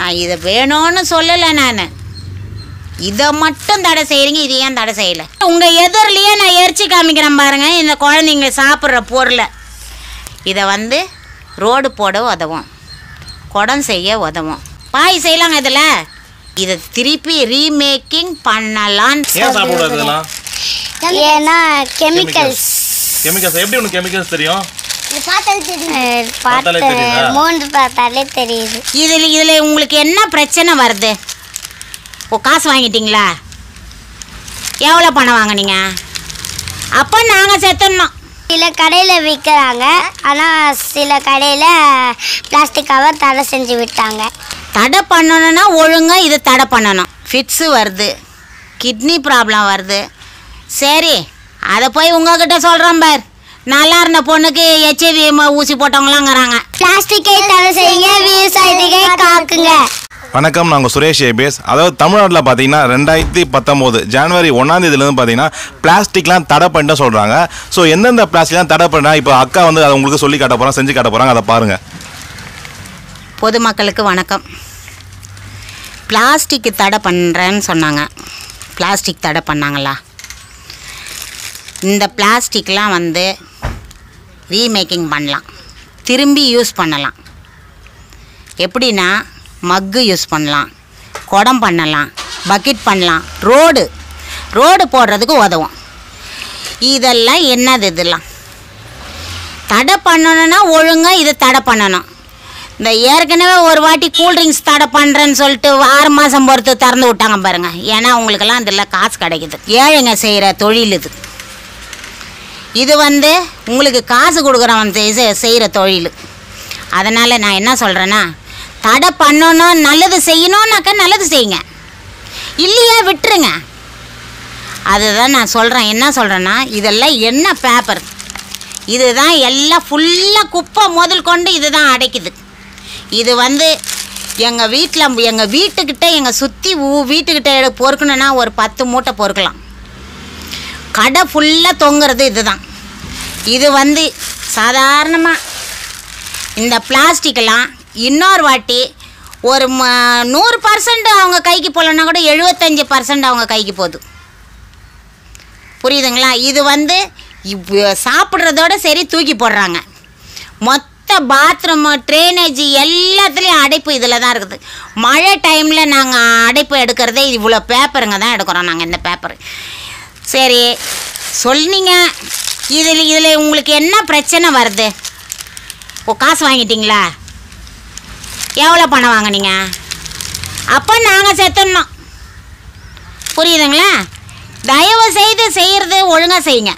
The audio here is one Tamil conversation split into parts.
நான் இதை வேணும்னு சொல்லலை நான். இதை மட்டும் தடை செய்கிறீங்க இது ஏன் தடை செய்யலை? உங்கள் எதிரிலேயே நான் எரிச்சு காமிக்கிறேன் பாருங்க இந்த குழந்தைங்க சாப்பிட்ற பொருளை. இதை வந்து ரோடு போட உதவும். குடம் செய்ய உதவும். பாய் செய்யலாங்க இதில். இதை திருப்பி ரீமேக்கிங் இதெல்லாம்? ஏன்னா கெமிக்கல்ஸ் கெமிக்கல்ஸ் எப்படி உனக்கு கெமிக்கல்ஸ் தெரியும்? மூன்று பார்த்தாலே தெரியுது. இதில் இதில் உங்களுக்கு என்ன பிரச்சனை வருது? ஓ காசு வாங்கிட்டீங்களா? எவ்வளோ பணம் வாங்குனீங்க? அப்போ நாங்கள் செத்துடணும். சில கடையில் விற்கிறாங்க. ஆனால் சில கடையில் பிளாஸ்டிக் கவர் தடை செஞ்சு விட்டாங்க. தடை பண்ணணும்னா ஒழுங்காக இது தடை பண்ணணும். ஃபிட்ஸு வருது. கிட்னி ப்ராப்ளம் வருது. சரி அதை போய் உங்ககிட்ட சொல்கிறோம் பார். நல்லா இருந்த பொண்ணுக்கு ஹெச்ஐவி ஊசி போட்டவங்களாங்கிறாங்க. பிளாஸ்டிக்கை தடை செய்யுங்க விவசாயத்தை காக்குங்க. வணக்கம் நாங்கள் சுரேஷ் ஏபிஎஸ் அதாவது தமிழ்நாட்டில் பார்த்தீங்கன்னா ரெண்டாயிரத்தி பத்தொம்போது ஜனவரி ஒன்றாம் தேதியிலேருந்து பார்த்தீங்கன்னா பிளாஸ்டிக்லாம் தடை பண்ணிட்டு சொல்கிறாங்க ஸோ எந்தெந்த பிளாஸ்டிக்லாம் தடை பண்ணா இப்போ அக்கா வந்து அதை உங்களுக்கு சொல்லி காட்ட போகிறாங்க செஞ்சு காட்ட போகிறாங்க அதை பாருங்கள் பொதுமக்களுக்கு வணக்கம். பிளாஸ்டிக் தடை பண்ணுறேன்னு சொன்னாங்க. பிளாஸ்டிக் தடை பண்ணாங்களா? இந்த பிளாஸ்டிக்லாம் வந்து ரீமேக்கிங் பண்ணலாம். திரும்பி யூஸ் பண்ணலாம். எப்படின்னா மக்கு யூஸ் பண்ணலாம். குடம் பண்ணலாம். பக்கெட் பண்ணலாம். ரோடு ரோடு போடுறதுக்கு உதவும். இதெல்லாம் என்னது இதெல்லாம்? தடை பண்ணணும்னா ஒழுங்காக இதை தடை பண்ணணும். இந்த ஏற்கனவே ஒரு வாட்டி கூல்ட்ரிங்க்ஸ் தடை பண்ணுறேன்னு சொல்லிட்டு ஆறு மாதம் பொறுத்து திறந்து விட்டாங்க பாருங்கள் ஏன்னா உங்களுக்கெல்லாம் இதில் காசு கிடைக்குது. ஏழைங்க செய்கிற தொழில் இது. இது வந்து உங்களுக்கு காசு கொடுக்குறவன் செய்ய செய்கிற தொழில். அதனால் நான் என்ன சொல்கிறேன்னா தடை பண்ணணும் நல்லது செய்யணும்னாக்கா நல்லது செய்யுங்க. இல்லையா விட்டுருங்க. அதுதான் நான் சொல்கிறேன் என்ன சொல்கிறேன்னா இதெல்லாம் என்ன பேப்பர் இதுதான் எல்லாம் ஃபுல்லாக குப்பை முதல் கொண்டு இதுதான் அடைக்குது. இது வந்து எங்கள் வீட்டில் எங்கள் வீட்டுக்கிட்ட எங்கள் சுற்றி ஊ வீட்டுக்கிட்ட பொறுக்கணுன்னா ஒரு பத்து மூட்டை பொறுக்கலாம் கடை ஃபுல்லாக தொங்குறது இதுதான். இது வந்து சாதாரணமாக இந்த பிளாஸ்டிக்கெல்லாம் இன்னொரு வாட்டி ஒரு ம- நூறு பர்சன்ட் அவங்க கைக்கு போகலன்னா கூட எழுபத்தஞ்சி பர்சன்ட் அவங்க கைக்கு போகுது புரியுதுங்களா? இது வந்து இவ்- சாப்பிட்றதோட சரி தூக்கி போடுறாங்க. மொத்த பாத்ரூம் ட்ரைனேஜ் எல்லாத்துலேயும் அடைப்பு இதில் தான் இருக்குது. மழை டைமில் நாங்கள் அடைப்பு எடுக்கிறதே இவ்வளோ பேப்பருங்க தான் எடுக்கிறோம் நாங்கள் இந்த பேப்பர் சரி சொன்னீங்க. இதில் இதில் உங்களுக்கு என்ன பிரச்சனை வருது? ஓ காசு வாங்கிட்டீங்களா? எவ்வளோ பணம் வாங்குனீங்க? அப்போ நாங்கள் செத்துடணும். புரியுதுங்களா? தயவு செய்து செய்கிறது ஒழுங்காக செய்யுங்க.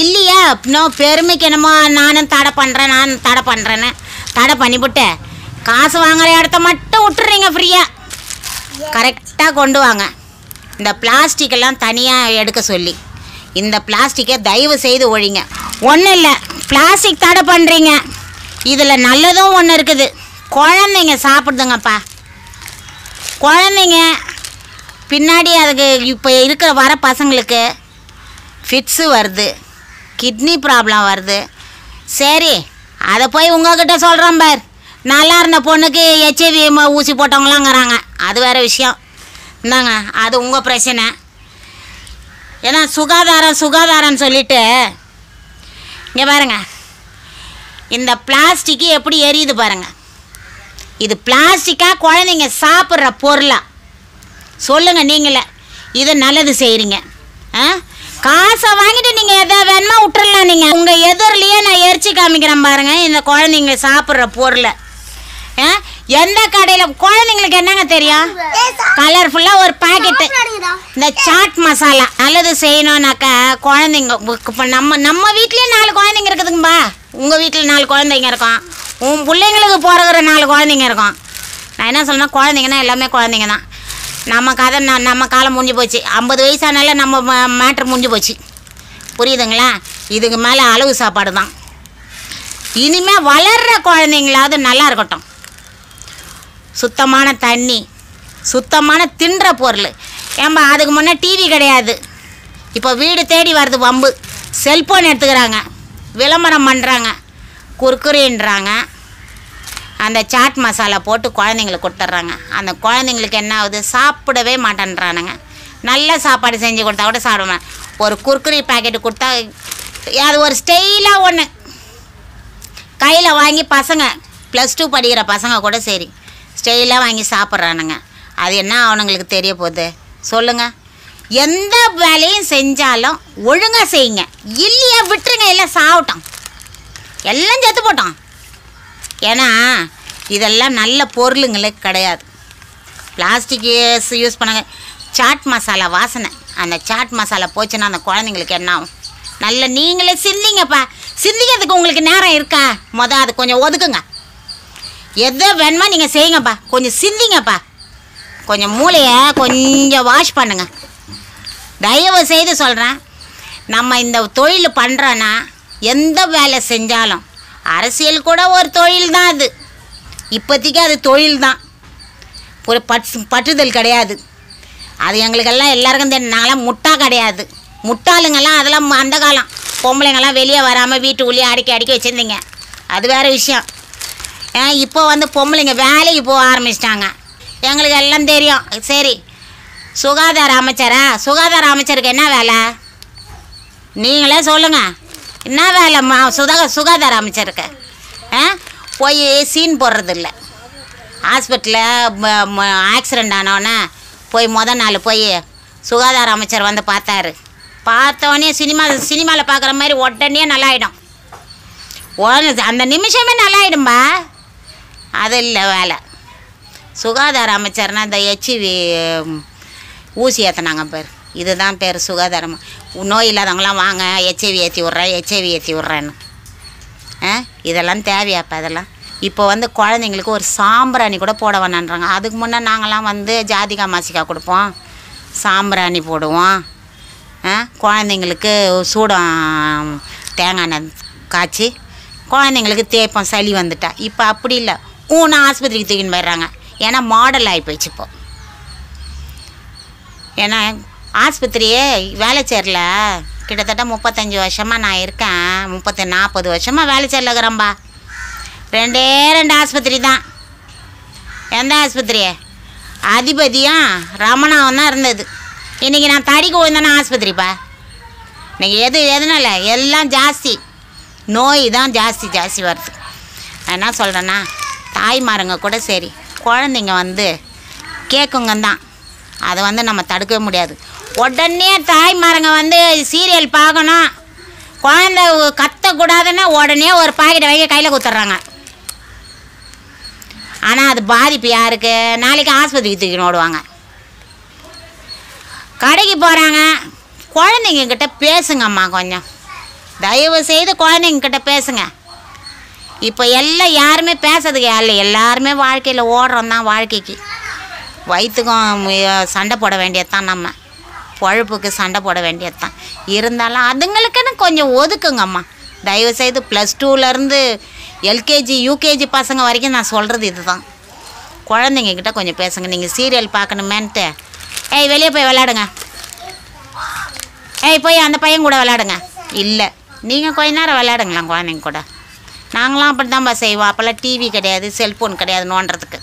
இல்லையா? இன்னும் பெருமைக்கு என்னமோ நானும் தடை பண்ணுறேன் நானும் தடை பண்ணுறேன்னு தடை பண்ணிவிட்டு காசு வாங்குற இடத்த மட்டும் விட்டுறீங்க ஃப்ரீயாக கரெக்டாக கொண்டு வாங்க. இந்த பிளாஸ்டிக் எல்லாம் தனியாக எடுக்க சொல்லி. இந்த பிளாஸ்டிக்கை தயவு செய்து ஒழிங்க. ஒன்றும் இல்லை. பிளாஸ்டிக் தடை பண்ணுறீங்க இதில் நல்லதும் ஒன்று இருக்குது. குழந்தைங்க சாப்பிடுதுங்கப்பா. குழந்தைங்க பின்னாடி அதுக்கு இப்போ இருக்கிற வர பசங்களுக்கு ஃபிட்ஸு வருது. கிட்னி ப்ராப்ளம் வருது. சரி அதை போய் உங்ககிட்ட சொல்கிறோம் பார். நல்லா இருந்த பொண்ணுக்கு ஹெச்ஐவி ஊசி போட்டவங்களாங்கிறாங்க. அது வேறு விஷயம். இந்தாங்க அது உங்கள் பிரச்சனை. ஏன்னா சுகாதாரம் சுகாதாரம்னு சொல்லிட்டு இங்கே பாருங்க. இந்த பிளாஸ்டிக்கு எப்படி எரியுது பாருங்க. இது பிளாஸ்டிக்காக குழந்தைங்க சாப்பிட்ற பொருளாக சொல்லுங்கள் நீங்களே. இது நல்லது செய்கிறீங்க ஆ? காசை வாங்கிட்டு நீங்கள் எதை வேணுமா விட்டுறலாம் நீங்கள் உங்கள் எதிரிலேயே நான் எரிச்சு காமிக்கிறேன் பாருங்கள் இந்த குழந்தைங்க சாப்பிட்ற பொருளை. ஆ? எந்த கடையில் குழந்தைங்களுக்கு என்னங்க தெரியும்? கலர்ஃபுல்லாக ஒரு பாக்கெட்டு இந்த சாட் மசாலா நல்லது செய்யணும்னாக்கா குழந்தைங்க இப்போ நம்ம நம்ம வீட்லயே நாலு குழந்தைங்க இருக்குதுங்கப்பா. உங்கள் வீட்டில் நாலு குழந்தைங்க இருக்கும். உன் பிள்ளைங்களுக்கு பிறகுற நாலு குழந்தைங்க இருக்கும். நான் என்ன சொல்லணும் குழந்தைங்கன்னா எல்லாமே குழந்தைங்க தான். நம்ம கதை ந- நம்ம காலம் முடிஞ்சு போச்சு. ஐம்பது வயசானால நம்ம மேட்ரு முடிஞ்சு போச்சு. புரியுதுங்களா? இதுக்கு மேலே அளவு சாப்பாடு தான். இனிமேல் வளர்கிற குழந்தைங்களாவது நல்லா இருக்கட்டும். சுத்தமான தண்ணி சுத்தமான தின்ற பொருள். ஏம்பா அதுக்கு முன்னே டிவி கிடையாது. இப்போ வீடு தேடி வருது வம்பு. செல்ஃபோன் எடுத்துக்கிறாங்க. விளம்பரம் பண்ணுறாங்க குறுக்குறேன்றாங்க அந்த சாட் மசாலா போட்டு குழந்தைங்களுக்கு கொடுத்துட்றாங்க. அந்த குழந்தைங்களுக்கு என்ன ஆகுது? சாப்பிடவே மாட்டேன்றானுங்க. நல்ல சாப்பாடு செஞ்சு கொடுத்தா கூட சாப்பிடுவேன். ஒரு குர்குரி பாக்கெட்டு கொடுத்தா அது ஒரு ஸ்டெயிலாக ஒன்று கையில் வாங்கி பசங்க ப்ளஸ் டூ படிக்கிற பசங்க கூட சரி. ஸ்டைலாக வாங்கி சாப்பிட்றானுங்க. அது என்ன அவனுங்களுக்கு தெரிய போகுது? சொல்லுங்கள் எந்த வேலையும் செஞ்சாலும் ஒழுங்காக செய்யுங்க. இல்லையா விட்டுருங்க இல்லை சாப்பிட்டோம் எல்லாம் செத்து போட்டோம். ஏன்னா இதெல்லாம் நல்ல பொருளுங்களுக்கு கிடையாது. பிளாஸ்டிக் யூஸ் பண்ணாங்க. சாட் மசாலா வாசனை. அந்த சாட் மசாலா போச்சுன்னா அந்த குழந்தைங்களுக்கு என்ன ஆகும்? நல்ல நீங்களே சிந்திங்கப்பா. சிந்திக்கிறதுக்கு உங்களுக்கு நேரம் இருக்கா? மொதல் அது கொஞ்சம் ஒதுக்குங்க. எதை வேணுமோ நீங்கள் செய்யுங்கப்பா. கொஞ்சம் சிந்திங்கப்பா. கொஞ்சம் மூளையை கொஞ்சம் வாஷ் பண்ணுங்க. தயவு செய்து சொல்கிறேன் நம்ம இந்த தொழில் பண்ணுறோன்னா எந்த வேலை செஞ்சாலும் அரசியல் கூட ஒரு தொழில் தான் அது. இப்போதைக்கு அது தொழில் தான் ஒரு பற்று பற்றுதல் கிடையாது. அது எங்களுக்கெல்லாம் எல்லாருக்கும் தெரியும். நாங்களாம் முட்டா கிடையாது. முட்டாளுங்கெல்லாம் அதெல்லாம் அந்த காலம். பொம்பளைங்கெல்லாம் வெளியே வராமல் வீட்டுக்குள்ளேயே அடிக்க அடிக்கி வச்சுருந்தீங்க. அது வேறு விஷயம். இப்போ வந்து பொம்பளைங்க வேலைக்கு போக ஆரம்பிச்சிட்டாங்க. எங்களுக்கு எல்லாம் தெரியும். சரி. சுகாதார அமைச்சரா? சுகாதார அமைச்சருக்கு என்ன வேலை? நீங்களே சொல்லுங்கள் என்ன வேலைம்மா சுதா சுகாதார அமைச்சருக்கு? ஆ? போய் சீன் போடுறதில்ல. ஹாஸ்பிட்டலில் ஆக்சிடெண்ட் ஆனோடனே போய் முதல் நாள் போய் சுகாதார அமைச்சர் வந்து பார்த்தாரு. பார்த்தோடனே சினிமா சினிமாவில் பார்க்குற மாதிரி உடனே நல்லாயிடும். உடனே அந்த நிமிஷமே நல்லாயிடும்பா. அது இல்லை வேலை. சுகாதார அமைச்சர்னா இந்த ஹெச்வி ஊசி ஏற்றினாங்க பேர். இதுதான் பேர் சுகாதாரம். நோய் இல்லாதவங்களாம் வாங்க ஹெச்ஐவி ஏற்றி விட்றேன் ஹெச்ஐவி ஏற்றி விட்றேன்னு. ஆ? இதெல்லாம் தேவையாப்பா இதெல்லாம். இப்போ வந்து குழந்தைங்களுக்கு ஒரு சாம்பிராணி கூட போட வேணான்றாங்க. அதுக்கு முன்னே நாங்களாம் வந்து ஜாதிகா மாசிக்கா கொடுப்போம். சாம்பிராணி போடுவோம். ஆ? குழந்தைங்களுக்கு சூடம் தேங்காய் எண்ணெய் காய்ச்சி குழந்தைங்களுக்கு தேய்ப்போம் சளி வந்துட்டா. இப்போ அப்படி இல்லை. உன்னை ஆஸ்பத்திரிக்கு தூக்கின்னு போயிடுறாங்க. ஏன்னா மாடல் ஆகி போயிடுச்சு இப்போ. ஏன்னா ஆஸ்பத்திரியே வேலை சேரல. கிட்டத்தட்ட முப்பத்தஞ்சு வருஷமாக நான் இருக்கேன். முப்பத்தி நாற்பது வருஷமாக வேலை வேலைச்சேரில் இருக்கிறேன்பா. ரெண்டே ரெண்டு ஆஸ்பத்திரி தான். எந்த ஆஸ்பத்திரி அதிபதியும் ரமணாவும் தான் இருந்தது. இன்றைக்கி நான் தடிக்கு விழுந்தேன்னா ஆஸ்பத்திரிப்பா. இன்றைக்கி எது எதுனால? எல்லாம் ஜாஸ்தி. நோய் தான் ஜாஸ்தி ஜாஸ்தி வருது. நான் என்ன சொல்கிறேன்னா தாய்மாருங்க கூட சரி. குழந்தைங்க வந்து கேட்குங்க தான் அதை வந்து நம்ம தடுக்கவே முடியாது. உடனே தாய்மாருங்க வந்து சீரியல் பார்க்கணும். குழந்தை கத்தக்கூடாதுன்னா உடனே ஒரு பாக்கெட்டை வாங்கி கையில் கொடுத்துட்றாங்க. ஆனால் அது பாதிப்பு யாருக்கு? நாளைக்கு ஆஸ்பத்திரிக்கு தூக்கி ஓடுவாங்க. கடைக்கு போகிறாங்க குழந்தைங்கக்கிட்ட பேசுங்கம்மா கொஞ்சம். தயவு செய்து குழந்தைங்க கிட்ட பேசுங்க. இப்போ எல்லாம் யாருமே பேசுறதுக்கு இல்லை. எல்லாருமே வாழ்க்கையில் ஓடுறோம் தான் வாழ்க்கைக்கு. வயிற்றுக்கும் சண்டை போட வேண்டியது நம்ம. பொழப்புக்கு சண்டை போட வேண்டியது தான் இருந்தாலும் அதுங்களுக்குன்னு கொஞ்சம் ஒதுக்குங்கம்மா. தயவு செய்து ப்ளஸ் டூலேருந்து எல்கேஜி யூகேஜி பசங்க வரைக்கும் நான் சொல்கிறது இதுதான். குழந்தைங்க குழந்தைங்கக்கிட்ட கொஞ்சம் பேசுங்க. நீங்கள் சீரியல் பார்க்கணுமேன்ட்டு. ஏய் வெளியே போய் விளாடுங்க ஏய் போய் அந்த பையன் கூட விளாடுங்க இல்லை. நீங்கள் கொஞ்ச நேரம் விளையாடுங்களேன் குழந்தைங்க கூட. நாங்களாம் அப்படி தான்ப்பா செய்வோம். அப்போல்லாம் டிவி கிடையாது செல்ஃபோன் கிடையாது நோண்டுறதுக்கு.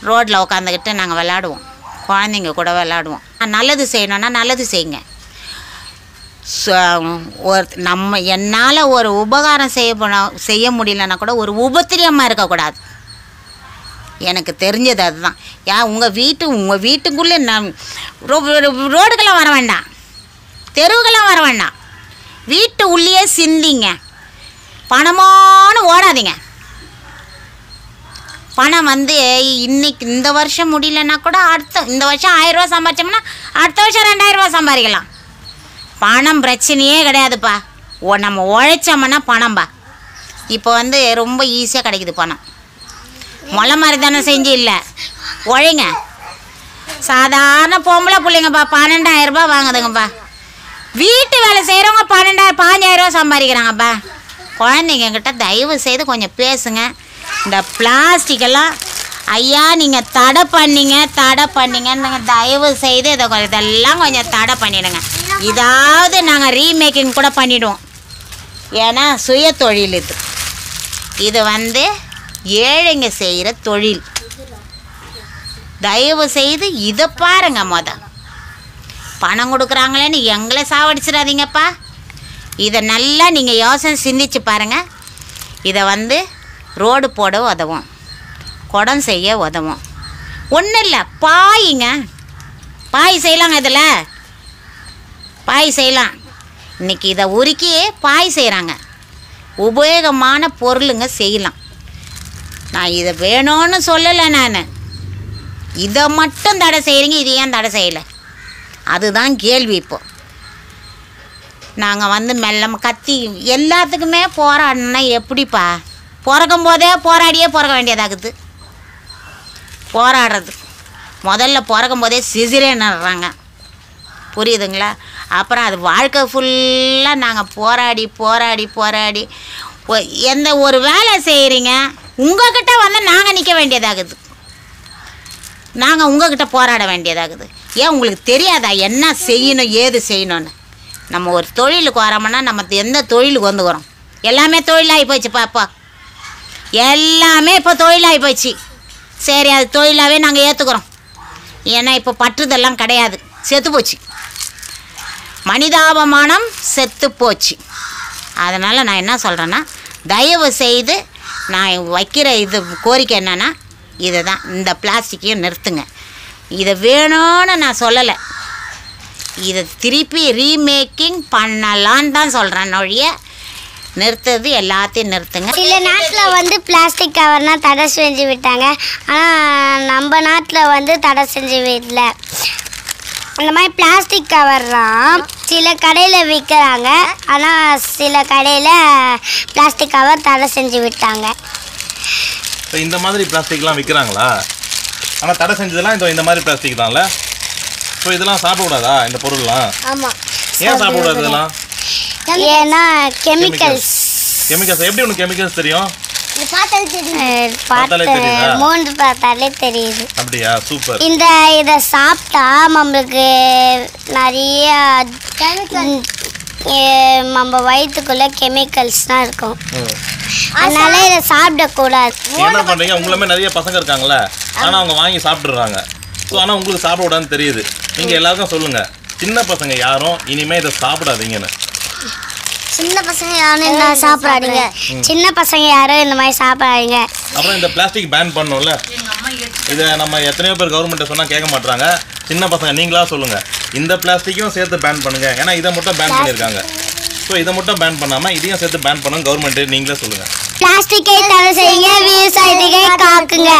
ரோட்டில் உட்காந்துக்கிட்டு நாங்கள் விளாடுவோம். குழந்தைங்க கூட விளாடுவோம். நல்லது செய்யணும்னா நல்லது செய்யுங்க. ச- ஒரு நம்ம என்னால் ஒரு உபகாரம் செய்ய போன- செய்ய முடியலன்னா கூட ஒரு உபத்திரியமாக இருக்கக்கூடாது. எனக்கு தெரிஞ்சது அதுதான். ஏன் உங்கள் வீட்டு உங்கள் வீட்டுக்குள்ளே நம் ரோடுக்கெல்லாம் வர வேண்டாம். தெருவுக்கெல்லாம் வர வேண்டாம். வீட்டு உள்ளேயே சிந்திங்க. பணமானு ஓடாதீங்க. பணம் வந்து இன்னைக்கு இந்த வருஷம் முடியலன்னா கூட அடுத்த இந்த வருஷம் ஆயிரம் ரூபா சம்பாதிச்சோம்னா அடுத்த வருஷம் ரெண்டாயிரம் ரூபா சம்பாதிக்கலாம். பணம் பிரச்சனையே கிடையாதுப்பா. ஓ நம்ம உழைச்சோம்னா பணம்பா. இப்போ வந்து ரொம்ப ஈஸியாக கிடைக்குது பணம். முளை மாதிரி தானே செஞ்சு இல்லை. உழைங்க. சாதாரண பொம்பளை பிள்ளைங்கப்பா பன்னெண்டாயிரம் ரூபாய் வாங்குதுங்கப்பா. வீட்டு வேலை செய்கிறவங்க பன்னெண்டாயிரம் பாஞ்சாயிரம் ரூபா சம்பாதிக்கிறாங்கப்பா. குழந்தைங்க கிட்ட தயவு செய்து கொஞ்சம் பேசுங்க. இந்த பிளாஸ்டிக்கெல்லாம் ஐயா நீங்கள் தடை பண்ணிங்க தடை பண்ணிங்கன்னு தயவு செய்து இதை கொஞ்சம் இதெல்லாம் கொஞ்சம் தடை பண்ணிடுங்க. இதாவது நாங்கள் ரீமேக்கிங் கூட பண்ணிவிடுவோம் ஏன்னா சுய தொழில் இது. இது வந்து ஏழைங்க செய்கிற தொழில். தயவு செய்து இதை பாருங்க மொதல் பணம் கொடுக்குறாங்களேன்னு எங்களை சாவடிச்சிடாதீங்கப்பா. இதை நல்லா நீங்கள் யோசனை சிந்திச்சு பாருங்கள் இதை வந்து ரோடு போட உதவும். குடம் செய்ய உதவும். ஒன்றும் இல்லை பாய்ங்க. பாய் செய்யலாங்க இதில். பாய் செய்யலாம். இன்னைக்கு இதை உருக்கி பாய் செய்கிறாங்க உபயோகமான பொருளுங்க செய்யலாம். நான் இதை வேணும்னு சொல்லலை நான். இதை மட்டும் தடை செய்கிறீங்க இது ஏன் தடை செய்யலை. அதுதான் கேள்வி இப்போது நாங்கள் வந்து மெல்ல கத்தி எல்லாத்துக்குமே போராடணும்னா எப்படிப்பா? பிறக்கும் போதே போராடியே பிறக்க வேண்டியதாகுது. போராடுறது. முதல்ல பிறக்கும் போதே சிசிரே நடுறாங்க புரியுதுங்களா? அப்புறம் அது வாழ்க்கை ஃபுல்லாக நாங்கள் போராடி போராடி போராடி. எந்த ஒரு வேலை செய்கிறீங்க உங்கள்கிட்ட வந்து நாங்கள் நிற்க வேண்டியதாகுது. நாங்கள் உங்கள்கிட்ட போராட வேண்டியதாகுது. ஏன் உங்களுக்கு தெரியாதா என்ன செய்யணும் ஏது செய்யணும்னு? நம்ம ஒரு தொழிலுக்கு வரோம்னா நம்ம எந்த தொழிலுக்கு வந்துக்கிறோம்? எல்லாமே தொழிலாகி போச்சு பாப்பா எல்லாமே இப்போ தொழிலாகி போச்சு சரி அது தொழிலாகவே நாங்கள் ஏற்றுக்குறோம் ஏன்னா இப்போ பற்றுதெல்லாம் கிடையாது. செத்து போச்சு. மனிதாபமானம் செத்து போச்சு. அதனால் நான் என்ன சொல்கிறேன்னா தயவு செய்து நான் வைக்கிற இது கோரிக்கை என்னென்னா இதை தான் இந்த பிளாஸ்டிக்கையும் நிறுத்துங்க. இதை வேணும்னு நான் சொல்லலை. இதை திருப்பி ரீமேக்கிங் பண்ணலான்னு தான் சொல்கிறேன் ஒழிய நிறுத்துறது எல்லாத்தையும் நிறுத்துங்க. சில நாட்டில் வந்து பிளாஸ்டிக் கவர்னா தடை செஞ்சு விட்டாங்க. ஆனால் நம்ம நாட்டில் வந்து தடை செஞ்சு விடல. அந்த மாதிரி பிளாஸ்டிக் கவர்லாம் சில கடையில் விற்கிறாங்க ஆனால் சில கடையில் பிளாஸ்டிக் கவர் தடை செஞ்சு விட்டாங்க. இப்போ இந்த மாதிரி பிளாஸ்டிக்லாம் விற்கிறாங்களா ஆனால் தடை செஞ்சதெல்லாம் இந்த இந்த மாதிரி பிளாஸ்டிக் தான்ல? ஸோ இதெல்லாம் சாப்பிடக்கூடாதா? இந்த பொருள்லாம்? ஆமாம் ஏன் சாப்பிடக்கூடாது இதெல்லாம்? ஏன்னா கெமிக்கல்ஸ் கெமிக்கல்ஸ் எப்படி உனக்கு கெமிக்கல்ஸ் தெரியும்? மூன்று பார்த்தாலே தெரியுது. அப்படியா? சூப்பர். இந்த இதை சாப்பிட்டா நம்மளுக்கு நிறைய நம்ம வயிற்றுக்குள்ள கெமிக்கல்ஸ்லாம் இருக்கும். அதனால இதை சாப்பிடக்கூடாது. என்ன பண்ணுறீங்க உங்களுமே நிறைய பசங்க இருக்காங்கல்ல. ஆனால் அவங்க வாங்கி சாப்பிட்றாங்க ஸோ ஆனால் உங்களுக்கு சாப்பிடக்கூடாதுன்னு தெரியுது. நீங்கள் எல்லாருக்கும் சொல்லுங்கள் சின்ன பசங்க யாரும் இனிமேல் இதை சாப்பிடாதீங்கன்னு. சின்ன பசங்க யாரும் என்ன சாப்பிடாதீங்க. சின்ன பசங்க யாரும் இந்த மாதிரி சாப்பிடாதீங்க. அப்புறம் இந்த பிளாஸ்டிக் பேன் பண்ணோம்ல. இதை நம்ம எத்தனையோ பேர் கவர்மெண்ட்டை சொன்னால் கேட்க மாட்றாங்க. சின்ன பசங்க நீங்களா சொல்லுங்கள் இந்த பிளாஸ்டிக்கும் சேர்த்து பேன் பண்ணுங்க. ஏன்னா இதை மட்டும் பேன் பண்ணியிருக்காங்க. ஸோ இதை மட்டும் பேன் பண்ணாமல் இதையும் சேர்த்து பேன் பண்ணுங்க கவர்மெண்ட்டு நீங்களே சொல்லுங்கள் பிளாஸ்டிக்கை தடை செய்யுங்க விவசாயத்தை காக்குங்க.